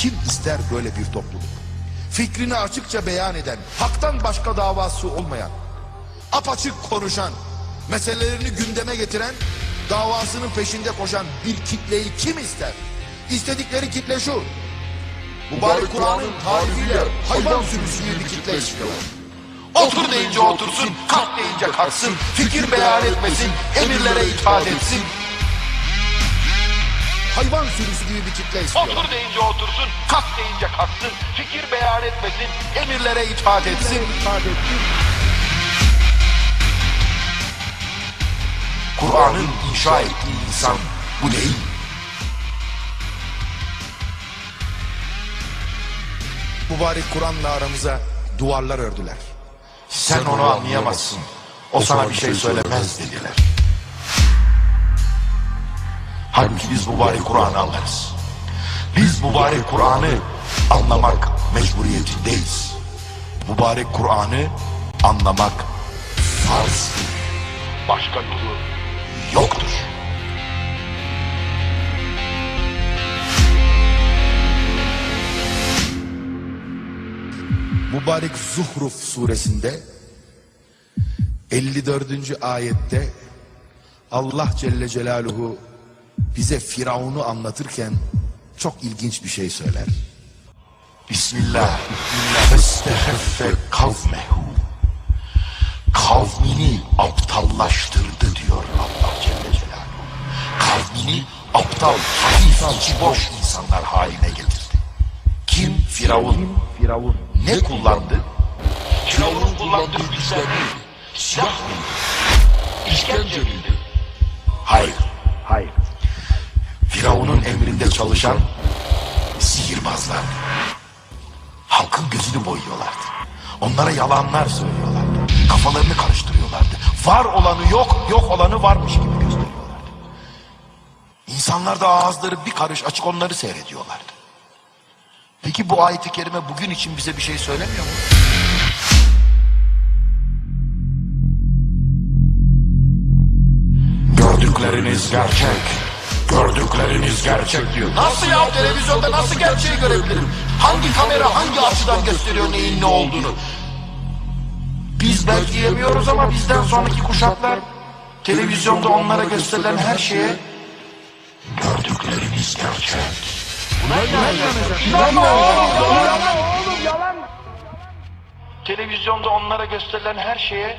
Kim ister böyle bir topluluk? Fikrini açıkça beyan eden, haktan başka davası olmayan, apaçık konuşan, meselelerini gündeme getiren, davasının peşinde koşan bir kitleyi kim ister? İstedikleri kitle şu. Mübarek Kur'an'ın tarifiyle hayvan sürüsü gibi bir kitle istiyorlar. Otur deyince otursun, kalk deyince kalksın, fikir beyan etmesin, emirlere itaat etsin. Hayvan sürüsü gibi bir kitle istiyorlar. Otur deyince otursun, kalk deyince kalksın, fikir beyan etmesin, Emirlere itaat etsin. Kur'an'ın inşa ettiği insan bu değil. Mübarek Kur'an'la aramıza duvarlar ördüler. Sen onu anlayamazsın. O sana bir şey söylemez dediler. Halbuki biz mübarek Kur'an'ı anlarız. Biz mübarek Kur'an'ı anlamak mecburiyetindeyiz. Mübarek Kur'an'ı anlamak farz başka yolu yoktur. Mübarek Zuhruf suresinde 54. ayette Allah Celle Celaluhu bize Firavun'u anlatırken çok ilginç bir şey söyler. Bismillah. Festeheffe kavmehu. Kavmini aptallaştırdı diyor Allah Celle Celaluhu. Kavmini aptal, hafif, içi boş insanlar haline getirdi. Kim? Firavun. Firavun. Ne kullandı? Firavun'un kullandığı güçler neydi? Silah mıydı? İşkence miydi? Hayır. Hayır. Firavun'un emrinde çalışan sihirbazlar. Halkın gözünü boyuyorlardı. Onlara yalanlar söylüyorlardı. Kafalarını karıştırıyorlardı. Var olanı yok, yok olanı varmış gibi gösteriyorlardı. İnsanlar da ağızları bir karış açık onları seyrediyorlardı. Peki bu ayet-i kerime bugün için bize bir şey söylemiyor mu? Gördükleriniz gerçek. Gördükleriniz gerçek diyor. Nasıl ya televizyonda nasıl gerçeği görebilirim? Hangi kamera hangi açıdan gösteriyor neyin ne olduğunu? Biz belki yemiyoruz ama bizden sonraki kuşaklar televizyonda onlara gösterilen her şeye gördükleriniz gerçek. Televizyonda onlara gösterilen her şeye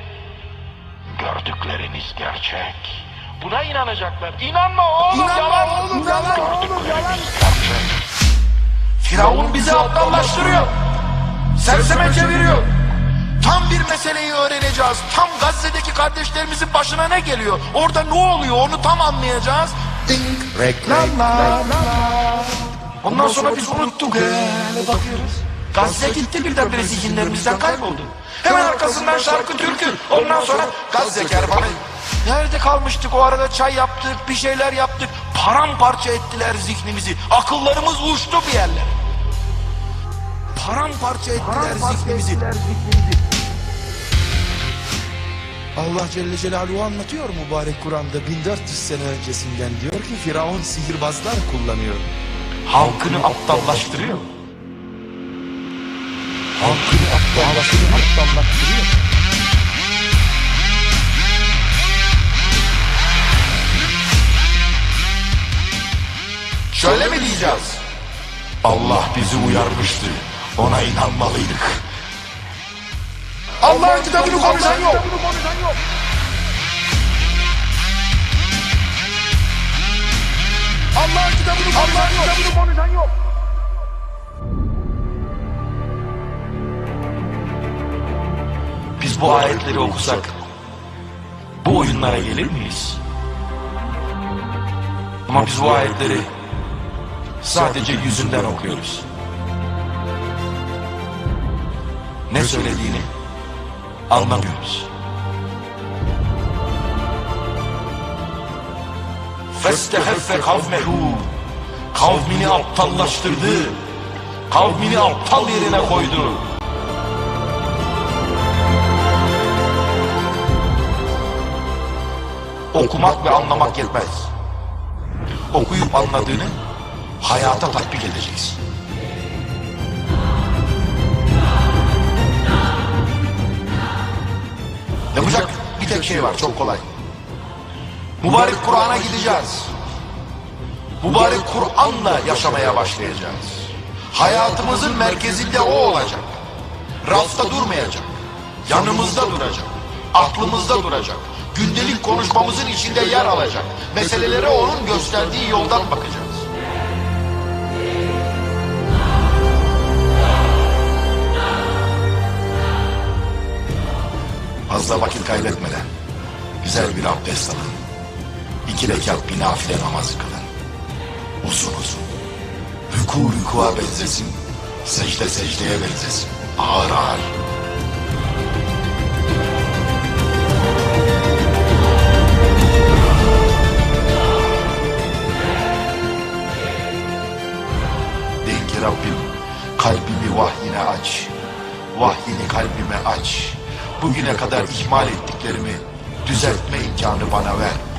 gördükleriniz gerçek. Buna inanacaklar. İnanma oğlum yalan. oğlum, yalan Gördükleriniz gerçek. Firavun bizi aptallaştırıyor. Serseme çeviriyor. Tam bir meseleyi öğreneceğiz. Tam Gazze'deki kardeşlerimizin başına ne geliyor? Orada ne oluyor onu tam anlayacağız. Ding, reklamlar. Ondan sonra biz unuttuk. Hele bakıyoruz. Gazze gitti birdenbire zihinlerimizden kayboldu. Hemen arkasından şarkı türkü. Ondan sonra Gazze kervanı. Nerede kalmıştık o arada çay yaptık bir şeyler yaptık. Paramparça ettiler zihnimizi. Akıllarımız uçtu bir yerlere. Paramparça ettiler zihnimizi. Allah Celle Celaluhu anlatıyor mübarek Kur'an'da 1400 sene öncesinden diyor ki Firavun sihirbazlar kullanıyor. Halkını aptallaştırıyor. Halkını aptallaştırıyor. aptallaştırıyor. Şöyle mi diyeceğiz? Allah bizi uyarmıştı. Ona inanmalıydık. Allah'ın kitabını konuşan yok. Allah'ın kitabını konuşan yok. Biz bu ayetleri okusak bu oyunlara gelir miyiz? Ama biz bu ayetleri sadece yüzünden okuyoruz. Ne söylediğini anlamıyoruz. Festeheffe kavmehu Kavmini aptallaştırdı. Kavmini aptal yerine koydu. Okumak ve anlamak yetmez. Okuyup anladığını hayata tatbik edeceğiz. Yapacak bir tek şey var çok kolay. Mübarek Kur'an'a gideceğiz. Mübarek Kur'an'la yaşamaya başlayacağız. Hayatımızın merkezinde o olacak. Rafta durmayacak. Yanımızda duracak. Aklımızda duracak. Gündelik konuşmamızın içinde yer alacak. Meselelere onun gösterdiği yoldan bakacak. Fazla vakit kaybetmeden güzel bir abdest alın. İki rekat bir nafile namazı kılın. Uzun uzun. Rüku rükuğa benzesin. Secde secdeye benzesin. Ağır ağır. Deyin ki Rabbim kalbimi vahyine aç. Vahyini kalbime aç. Bugüne kadar ihmal ettiklerimi düzeltme imkanı bana ver.